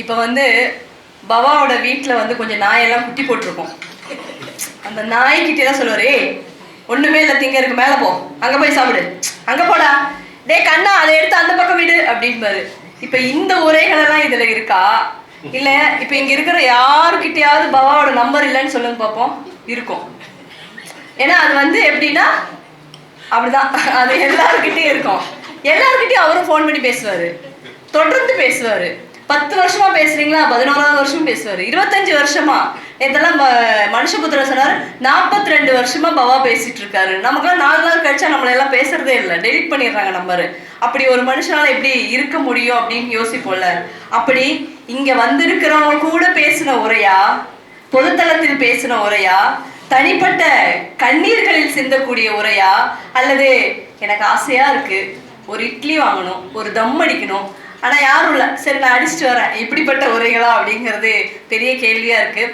இப்போ வந்து பவாவோட வீட்டில் வந்து கொஞ்சம் நாயெல்லாம் குட்டி போட்டிருக்கோம். அந்த நாய்கிட்டே தான் சொல்லுவார் ஏய் ஒன்றுமே இல்லை திங்க இருக்கு மேலே போ. அங்கே போய் சாப்பிடு. அங்கே போடா. டேய் கண்ணா அதை எடுத்து அந்த பக்கம் விடு அப்படின்பாரு இப்போ இந்த உரைகளெல்லாம் இதில் இருக்கா? இல்லை இப்போ இங்கே இருக்கிற யாருக்கிட்டையாவது பவாவோட நம்பர் இல்லைன்னு சொல்லுங்க பார்ப்போம் இருக்கும். ஏன்னா அது வந்து எப்படின்னா அப்படிதான். அது எல்லாருக்கிட்டேயும் இருக்கும். எல்லாருக்கிட்டையும் அவரும் ஃபோன் பண்ணி பேசுவார். தொடர்ந்து பேசுவார். பத்து வருஷமா பேசுறீங்களா? பதினோராவது வருஷம் பேசுவாரு. இருபத்தஞ்சு வருஷமா. இதெல்லாம் மனுஷபுத்திர சொன்னாரு. நாற்பத்தி ரெண்டு வருஷமா பவா பேசிட்டு இருக்காரு நமக்குலாம் நாலு நாள் கழிச்சா நம்மள எல்லாம் பேசுறதே இல்லை. டெலிட் பண்ணிடுறாங்க நம்பரு அப்படி ஒரு மனுஷனால எப்படி இருக்க முடியும் அப்படின்னு யோசிப்போம்ல. அப்படி இங்க வந்திருக்கிறவங்க கூட பேசின உரையா பொதுத்தளத்தில் பேசின உரையா தனிப்பட்ட கண்ணீர்களில் சிந்தக்கூடிய உரையா அல்லது எனக்கு ஆசையா இருக்கு. ஒரு இட்லி வாங்கணும் ஒரு தம் அடிக்கணும் ஆனா யாரும் இல்ல. சரி நான் அடிச்சுட்டு வரேன். இப்படிப்பட்ட உரைகளா அப்படிங்கிறது பெரிய கேள்வியா இருக்கு.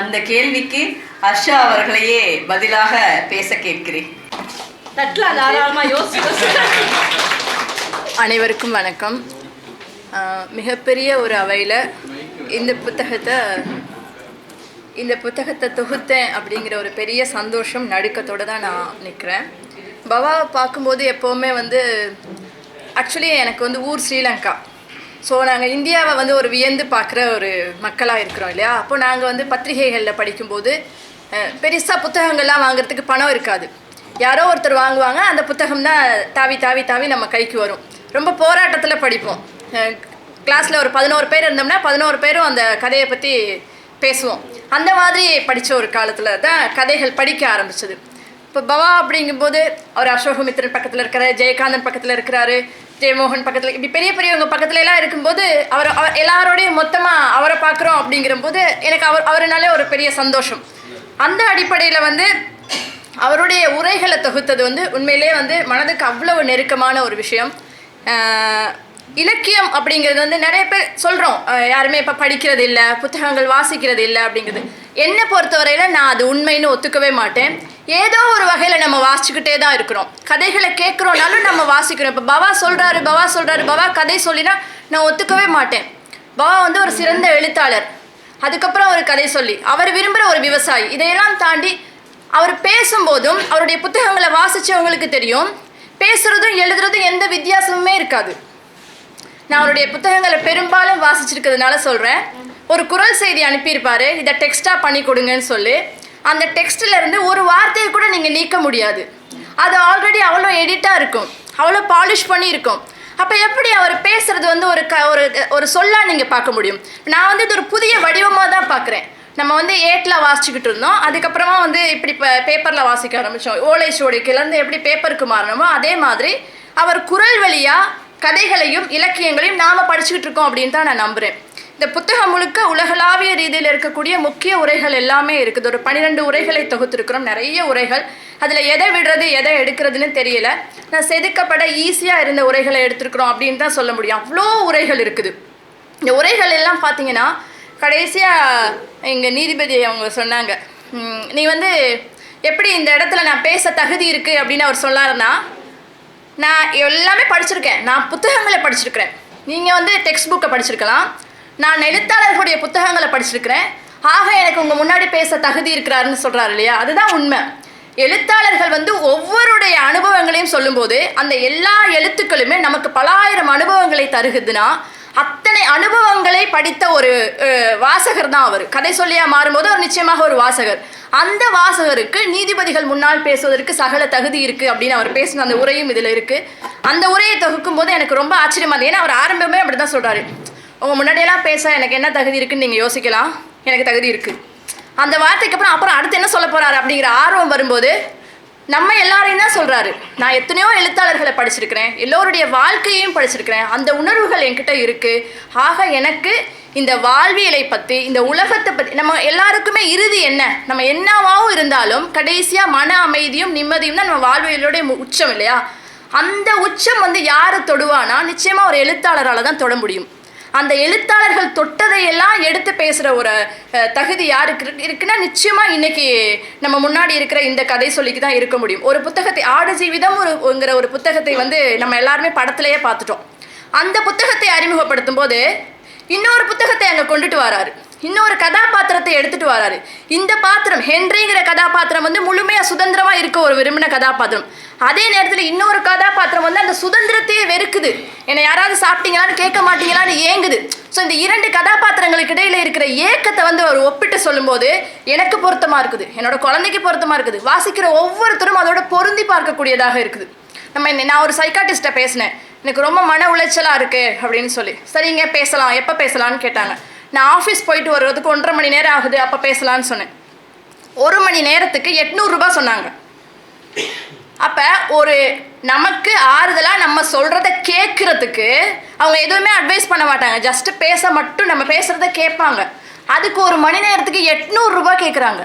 அந்த கேள்விக்கு ஹர்ஷா அவர்களையே பதிலாக பேச கேட்கிறேன். தட்டலாம் தாராளமா யோசிச்சு அனைவருக்கும் வணக்கம். மிகப்பெரிய ஒரு அவையில் இந்த புத்தகத்தை இந்த புத்தகத்தை தொகுத்தேன் அப்படிங்கிற ஒரு பெரிய சந்தோஷம் நடுக்கத்தோடு தான் நான் நிற்கிறேன் பவாவை பார்க்கும்போது எப்போவுமே வந்து ஆக்சுவலி எனக்கு வந்து ஊர் ஸ்ரீலங்கா. ஸோ நாங்கள் இந்தியாவை வந்து ஒரு வியந்து பார்க்குற ஒரு மக்களாக இருக்கிறோம் இல்லையா? அப்போ நாங்கள் வந்து பத்திரிகைகளில் படிக்கும்போது பெருசாக புத்தகங்கள்லாம் வாங்குறதுக்கு பணம் இருக்காது. யாரோ ஒருத்தர் வாங்குவாங்க அந்த புத்தகம் தான் தாவி தாவி தாவி நம்ம கைக்கு வரும். ரொம்ப போராட்டத்தில் படிப்போம். கிளாஸில் ஒரு பதினோரு பேர் இருந்தோம்னா பதினோரு பேரும் அந்த கதையை பற்றி பேசுவோம். அந்த மாதிரி படித்த ஒரு காலத்தில் தான் கதைகள் படிக்க ஆரம்பிச்சது. இப்போ பவா அப்படிங்கும்போது அவர் அசோகமித்திரன் பக்கத்தில் இருக்கிறாரு ஜெயகாந்தன் பக்கத்தில் இருக்கிறாரு ஜெயமோகன் பக்கத்தில் இப்படி பெரிய பெரியவங்க பக்கத்துல எல்லாம் இருக்கும்போது அவர் அவர் எல்லாரோடையும் மொத்தமாக அவரை பார்க்குறோம் அப்படிங்கிறபோது எனக்கு அவர் அவருனாலே ஒரு பெரிய சந்தோஷம். அந்த அடிப்படையில் வந்து அவருடைய உரைகளை தொகுத்தது வந்து உண்மையிலே வந்து மனதுக்கு அவ்வளவு நெருக்கமான ஒரு விஷயம். இலக்கியம் அப்படிங்கிறது வந்து நிறைய பேர் சொல்கிறோம் யாருமே இப்போ படிக்கிறது இல்லை புத்தகங்கள் வாசிக்கிறது இல்லை அப்படிங்கிறது. என்னை பொறுத்தவரையில் நான் அது உண்மைன்னு ஒத்துக்கவே மாட்டேன். ஏதோ ஒரு வகையில் நம்ம வாசிச்சுக்கிட்டே தான் இருக்கிறோம். கதைகளை கேட்குறோனாலும் நம்ம வாசிக்கிறோம். இப்போ பவா சொல்கிறாரு பவா சொல்கிறாரு பவா கதை சொல்லினா நான் ஒத்துக்கவே மாட்டேன். பவா வந்து ஒரு சிறந்த எழுத்தாளர். அதுக்கப்புறம் ஒரு கதை சொல்லி அவர் விரும்புகிற ஒரு விவசாயி. இதையெல்லாம் தாண்டி அவர் பேசும்போதும் அவருடைய புத்தகங்களை வாசிச்சவங்களுக்கு தெரியும். பேசுறதும் எழுதுறதும் எந்த வித்தியாசமுமே இருக்காது. நான் அவருடைய புத்தகங்களை பெரும்பாலும் வாசிச்சிருக்கிறதுனால சொல்கிறேன் ஒரு குரல் செய்தி அனுப்பியிருப்பாரு. இதை டெக்ஸ்ட்டாக பண்ணி கொடுங்கன்னு சொல்லி. அந்த டெக்ஸ்ட்ல இருந்து ஒரு வார்த்தையை கூட நீங்கள் நீக்க முடியாது. அது ஆல்ரெடி அவ்வளோ எடிட்டாக இருக்கும். அவ்வளோ பாலிஷ் பண்ணியிருக்கும். அப்போ எப்படி அவர் பேசுறது வந்து ஒரு க ஒரு ஒரு சொல்லாக நீங்கள் பார்க்க முடியும்? நான் வந்து இது ஒரு புதிய வடிவமாக தான் பார்க்குறேன். நம்ம வந்து ஏட்டில் வாசிச்சுக்கிட்டு இருந்தோம். அதுக்கப்புறமா வந்து இப்படி இப்போ பேப்பரில் வாசிக்க ஆரம்பித்தோம் ஓலை சுவடிக்கிலேருந்து எப்படி பேப்பருக்கு மாறணுமோ அதே மாதிரி அவர் குரல் வழியாக கதைகளையும் இலக்கியங்களையும் நாம் படிச்சுக்கிட்டு இருக்கோம் அப்படின்னு தான் நான் நம்புகிறேன் இந்த புத்தகம் முழுக்க உலகளாவிய ரீதியில் இருக்கக்கூடிய முக்கிய உரைகள் எல்லாமே இருக்குது. ஒரு பன்னிரெண்டு உரைகளை தொகுத்திருக்கிறோம். நிறைய உரைகள். அதில் எதை விடுறது எதை எடுக்கிறதுன்னு தெரியல. நான் செதுக்கப்பட ஈஸியாக இருந்த உரைகளை எடுத்திருக்கிறோம் அப்படின்னு தான் சொல்ல முடியும். அவ்வளோ உரைகள் இருக்குது. இந்த உரைகள் எல்லாம் பார்த்தீங்கன்னா கடைசியாக எங்கள் நீதிபதி அவங்க சொன்னாங்க நீ வந்து எப்படி இந்த இடத்துல நான் பேச தகுதி இருக்குது அப்படின்னு அவர் சொல்லாருன்னா நான் எல்லாமே படிச்சிருக்கேன். நான் புத்தகங்களை படிச்சிருக்கிறேன். நீங்கள் வந்து டெக்ஸ்ட் புக்கை படிச்சிருக்கலாம். நான் எழுத்தாளர்களுடைய புத்தகங்களை படிச்சிருக்கிறேன். ஆக எனக்கு உங்கள் முன்னாடி பேச தகுதி இருக்கிறாருன்னு சொல்கிறாரு இல்லையா? அதுதான் உண்மை. எழுத்தாளர்கள் வந்து ஒவ்வொருடைய அனுபவங்களையும் சொல்லும்போது அந்த எல்லா எழுத்துக்களுமே நமக்கு பலாயிரம் அனுபவங்களை தருகுதுன்னா அத்தனை அனுபவங்களை படித்த ஒரு வாசகர் தான் அவர். கதை சொல்லியா மாறும்போது அவர் நிச்சயமாக ஒரு வாசகர். அந்த வாசகருக்கு நீதிபதிகள் முன்னால் பேசுவதற்கு சகல தகுதி இருக்கு அப்படின்னு அவர் பேசின அந்த உரையும் இதில் இருக்கு. அந்த உரையை தொகுக்கும் போது எனக்கு ரொம்ப ஆச்சரியமா இருந்தது. ஏன்னா அவர் ஆரம்பமே அப்படிதான் சொல்றாரு. உங்கள் முன்னாடியெல்லாம் பேச எனக்கு என்ன தகுதி இருக்குன்னு நீங்கள் யோசிக்கலாம். எனக்கு தகுதி இருக்குது அந்த வார்த்தைக்கு அப்புறம் அப்புறம் அடுத்து என்ன சொல்ல போகிறாரு அப்படிங்கிற ஆர்வம் வரும்போது நம்ம எல்லாரையும் தான் சொல்கிறாரு நான் எத்தனையோ எழுத்தாளர்களை படிச்சிருக்கிறேன். எல்லோருடைய வாழ்க்கையையும் படிச்சிருக்கிறேன். அந்த உணர்வுகள் என்கிட்ட இருக்குது ஆக எனக்கு இந்த வாழ்வியலை பற்றி இந்த உலகத்தை பற்றி நம்ம எல்லாருக்குமே இறுதி என்ன? நம்ம என்னவாகவும் இருந்தாலும் கடைசியாக மன அமைதியும் நிம்மதியும் தான் நம்ம வாழ்வியலுடைய உச்சம் இல்லையா? அந்த உச்சம் வந்து யாரை தொடுவானா நிச்சயமாக ஒரு எழுத்தாளரால் தான் தொட முடியும். அந்த எழுத்தாளர்கள் தொட்டதையெல்லாம் எடுத்து பேசுகிற ஒரு தகுதி யாருக்கு இருக்குன்னா நிச்சயமாக இன்னைக்கு நம்ம முன்னாடி இருக்கிற இந்த கதை சொல்லிக்கு தான் இருக்க முடியும். ஒரு புத்தகத்தை ஆடு ஜீவிதம் ஒருங்கிற ஒரு புத்தகத்தை வந்து நம்ம எல்லாருமே படத்திலேயே பார்த்துட்டோம். அந்த புத்தகத்தை அறிமுகப்படுத்தும் போது இன்னொரு புத்தகத்தை அங்கே கொண்டுட்டு வராரு. இன்னொரு கதாபாத்திரத்தை எடுத்துட்டு வராரு. இந்த பாத்திரம் ஹென்ரிங்கிற கதாபாத்திரம் வந்து முழுமையா சுதந்திரமா இருக்க ஒரு விரும்பின கதாபாத்திரம். அதே நேரத்தில் இன்னொரு கதாபாத்திரம் வந்து அந்த சுதந்திரத்தையே வெறுக்குது. என்னை யாராவது சாப்பிட்டீங்களான்னு கேட்க மாட்டீங்களான்னு ஏங்குது. ஸோ இந்த இரண்டு கதாபாத்திரங்களுக்கு இடையில இருக்கிற ஏக்கத்தை வந்து அவர் ஒப்பிட்டு சொல்லும்போது எனக்கு பொருத்தமா இருக்குது. என்னோட குழந்தைக்கு பொருத்தமா இருக்குது. வாசிக்கிற ஒவ்வொருத்தரும் அதோட பொருந்தி பார்க்கக்கூடியதாக இருக்குது. நம்ம நான் ஒரு சைக்காட்டிஸ்ட்டை பேசினேன். எனக்கு ரொம்ப மன உளைச்சலாக இருக்குது அப்படின்னு சொல்லி. சரிங்க பேசலாம். எப்போ பேசலாம்னு கேட்டாங்க. நான் ஆஃபீஸ் போயிட்டு வர்றதுக்கு ஒன்றரை மணி நேரம் ஆகுது அப்போ பேசலான்னு சொன்னேன். ஒரு மணி நேரத்துக்கு எட்நூறுரூபா சொன்னாங்க. அப்போ ஒரு நமக்கு ஆறுதலாக நம்ம சொல்கிறத கேட்குறதுக்கு அவங்க எதுவுமே அட்வைஸ் பண்ண மாட்டாங்க. ஜஸ்ட்டு பேச மட்டும் நம்ம பேசுகிறத கேட்பாங்க. அதுக்கு ஒரு மணி நேரத்துக்கு எட்நூறுரூபா கேட்குறாங்க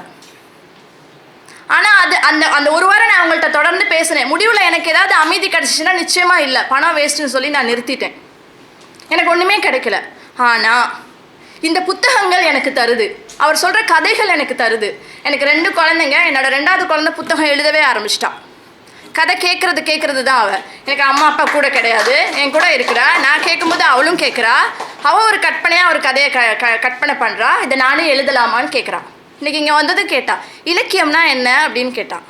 ஆனால் அது அந்த அந்த ஒரு வாரம் நான் அவங்கள்ட்ட தொடர்ந்து பேசினேன். முடிவில் எனக்கு ஏதாவது அமைதி கிடச்சிச்சின்னா நிச்சயமாக இல்லை. பணம் வேஸ்ட்டுன்னு சொல்லி நான் நிறுத்திட்டேன். எனக்கு ஒன்றுமே கிடைக்கல. ஆனால் இந்த புத்தகங்கள் எனக்கு தருது. அவர் சொல்கிற கதைகள் எனக்கு தருது. எனக்கு ரெண்டு குழந்தைங்க என்னோட ரெண்டாவது குழந்தை புத்தகம் எழுதவே ஆரம்பிச்சிட்டான் கதை கேட்குறது கேட்குறது தான் அவள் எனக்கு அம்மா அப்பா கூட கிடையாது. என் கூட இருக்கிறா. நான் கேட்கும்போது அவளும் கேட்குறா அவள் ஒரு கற்பனையாக ஒரு கதையை க க கற்பனை பண்ணுறா இதை நானே எழுதலாமான்னு கேட்குறான் இன்னைக்கு இங்கே வந்தது கேட்டா. இலக்கியம்னா என்ன அப்படின்னு கேட்டான்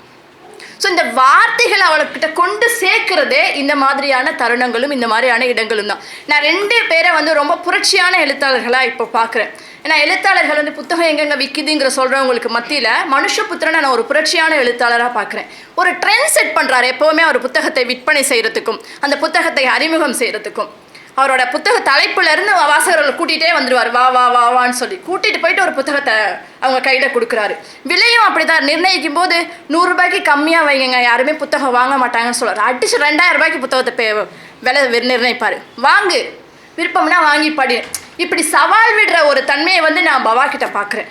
ஸோ இந்த வார்த்தைகளை அவளுக்கிட்ட கொண்டு சேர்க்கறதே இந்த மாதிரியான தருணங்களும் இந்த மாதிரியான இடங்களும் தான். நான் ரெண்டு பேரை வந்து ரொம்ப புரட்சியான எழுத்தாளர்களாக இப்போ பார்க்குறேன். ஏன்னா எழுத்தாளர்கள் வந்து புத்தகம் எங்கெங்கே விற்கிதுங்கிற சொல்கிறவங்களுக்கு மத்தியில் மனுஷ புத்திரனை நான் ஒரு புரட்சியான எழுத்தாளராக பார்க்குறேன். ஒரு ட்ரெண்ட் செட் பண்ணுறாரு எப்போவுமே ஒரு புத்தகத்தை விற்பனை செய்கிறதுக்கும் அந்த புத்தகத்தை அறிமுகம் செய்கிறதுக்கும் அவரோட புத்தக தலைப்புல இருந்து வாசகர்களை கூட்டிகிட்டே வந்துடுவார். வா வா வா வான்னு சொல்லி. கூட்டிகிட்டு போயிட்டு ஒரு புத்தகத்தை அவங்க கையில் கொடுக்குறாரு. விலையும் அப்படிதான். நிர்ணயிக்கும் போது நூறுரூபாய்க்கு கம்மியாக வைங்க யாருமே புத்தகம் வாங்க மாட்டாங்கன்னு சொல்றாரு. அடிச்சு ரெண்டாயிரம் ரூபாய்க்கு புத்தகத்தை பே விலை வி- நிர்ணயிப்பார். வாங்கு. விருப்பம்னா வாங்கி படி. இப்படி சவால் விடுற ஒரு தன்மையை வந்து நான் பவா கிட்ட பார்க்குறேன்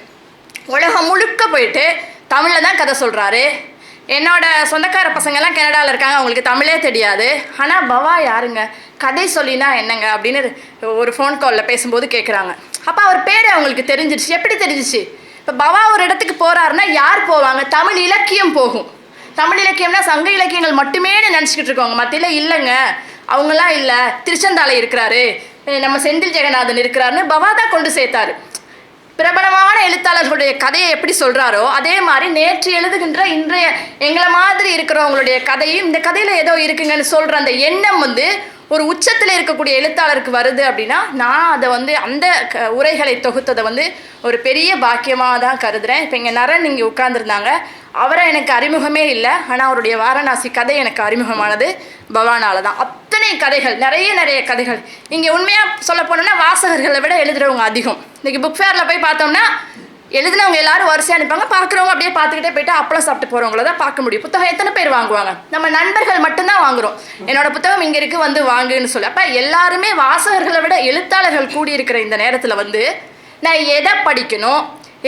உலகம் முழுக்க போயிட்டு தமிழில் தான் கதை சொல்கிறாரு என்னோட சொந்தக்கார பசங்கெல்லாம் கனடாவில் இருக்காங்க. அவங்களுக்கு தமிழே தெரியாது. ஆனால் பவா யாருங்க? கதை சொல்லினா என்னங்க? அப்படின்னு ஒரு ஃபோன் காலில் பேசும்போது கேட்குறாங்க அப்போ அவர் பேர் அவங்களுக்கு தெரிஞ்சிருச்சு. எப்படி தெரிஞ்சிச்சு? இப்போ பவா ஒரு இடத்துக்கு போகிறாருன்னா யார் போவாங்க? தமிழ் இலக்கியம் போகும். தமிழ் இலக்கியம்னா சங்க இலக்கியங்கள் மட்டுமே நினச்சிக்கிட்டு இருக்கோங்க மத்தியில் இல்லைங்க. அவங்களாம் இல்லை. திருச்செந்தாலை இருக்கிறாரு. நம்ம செந்தில் ஜெகநாதன் இருக்கிறாருன்னு பவா தான் கொண்டு சேர்த்தாரு. பிரபலமான எழுத்தாளர்களுடைய கதையை எப்படி சொல்கிறாரோ அதே மாதிரி நேற்று எழுதுகின்ற இன்றைய எங்களை மாதிரி இருக்கிறவங்களுடைய கதையும் இந்த கதையில் ஏதோ இருக்குங்கன்னு சொல்கிற அந்த எண்ணம் வந்து ஒரு உச்சத்தில் இருக்கக்கூடிய எழுத்தாளருக்கு வருது அப்படின்னா நான் அதை வந்து அந்த க- உரைகளை தொகுத்ததை வந்து ஒரு பெரிய பாக்கியமாக தான் கருதுறேன். இப்போ இங்கே நரன் இங்கே உட்கார்ந்துருந்தாங்க. அவரை எனக்கு அறிமுகமே இல்லை. ஆனால் அவருடைய வாரணாசி கதை எனக்கு அறிமுகமானது பவானால தான் அத்தனை கதைகள் நிறைய நிறைய கதைகள். இங்கே உண்மையாக சொல்ல போனோம்னா வாசகர்களை விட எழுதுறவங்க அதிகம். இன்றைக்கி புக் ஃபேரில் போய் பார்த்தோம்னா எழுதினவங்க எல்லாரும் வரிசையாக அனுப்பாங்க பார்க்குறவங்க அப்படியே பார்த்துக்கிட்டே போயிட்டு அப்பளம் சாப்பிட்டு போகிறவங்கள தான் பார்க்க முடியும். புத்தகம் எத்தனை பேர் வாங்குவாங்க? நம்ம நண்பர்கள் மட்டும்தான் வாங்குறோம். என்னோட புத்தகம் இங்கே இருக்குது வந்து வாங்குன்னு சொல்லி. அப்போ எல்லாருமே வாசகர்களை விட எழுத்தாளர்கள் கூடியிருக்கிற இந்த நேரத்தில் வந்து நான் எதை படிக்கணும்?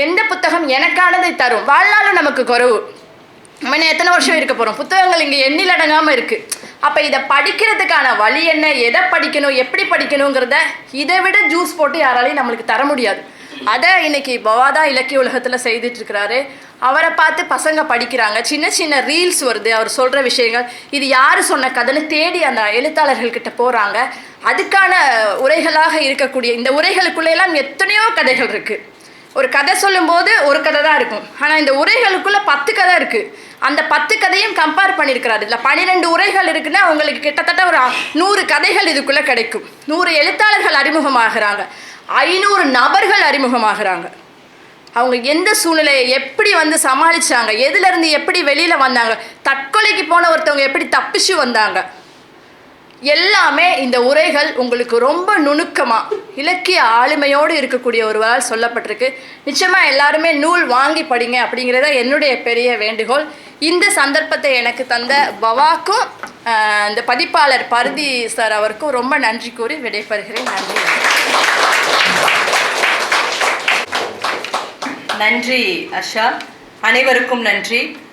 எந்த புத்தகம் எனக்கானதை தரும்? வாழ்நாளும் நமக்கு குறவு. நம்ம இன்னும் எத்தனை வருஷம் இருக்க போகிறோம் புத்தகங்கள் இங்கே எண்ணில் அடங்காமல் இருக்குது அப்போ இதை படிக்கிறதுக்கான வழி என்ன? எதை படிக்கணும்? எப்படி படிக்கணுங்கிறத இதை விட ஜூஸ் போட்டு யாராலையும் நம்மளுக்கு தர முடியாது. அதை இன்னைக்கு பவாதா இலக்கிய உலகத்தில் செய்துட்டு இருக்கிறாரு அவரை பார்த்து பசங்க படிக்கிறாங்க. சின்ன சின்ன ரீல்ஸ் வருது. அவர் சொல்கிற விஷயங்கள். இது யார் சொன்ன கதைன்னு தேடி அந்த எழுத்தாளர்கள்கிட்ட போகிறாங்க அதுக்கான உரைகளாக இருக்கக்கூடிய இந்த உரைகளுக்குள்ள எல்லாம் எத்தனையோ கதைகள் இருக்குது ஒரு கதை சொல்லும்போது ஒரு கதை தான் இருக்கும். ஆனால் இந்த உரைகளுக்குள்ளே பத்து கதை இருக்குது அந்த பத்து கதையும் கம்பேர் பண்ணியிருக்கிறாரு. இதில் பன்னிரெண்டு உரைகள் இருக்குன்னா அவங்களுக்கு கிட்டத்தட்ட ஒரு நூறு கதைகள் இதுக்குள்ளே கிடைக்கும். நூறு எழுத்தாளர்கள் அறிமுகமாகிறாங்க. ஐநூறு நபர்கள் அறிமுகமாகிறாங்க. அவங்க எந்த சூழ்நிலையை எப்படி வந்து சமாளிச்சாங்க எதுலேருந்து எப்படி வெளியில் வந்தாங்க தற்கொலைக்கு போன ஒருத்தவங்க எப்படி தப்பிச்சு வந்தாங்க எல்லாமே இந்த உரைகள் உங்களுக்கு ரொம்ப நுணுக்கமா இலக்கிய ஆளுமையோடு இருக்கக்கூடிய ஒருவரால் சொல்லப்பட்டிருக்கு. நிச்சயமா எல்லாருமே நூல் வாங்கி படிங்க அப்படிங்கிறத என்னுடைய பெரிய வேண்டுகோள். இந்த சந்தர்ப்பத்தை எனக்கு தந்த பவாக்கும் இந்த பதிப்பாளர் பருதி சார் அவருக்கும் ரொம்ப நன்றி கூறி விடைபெறுகிறேன். நன்றி. நன்றி அஷா. அனைவருக்கும் நன்றி.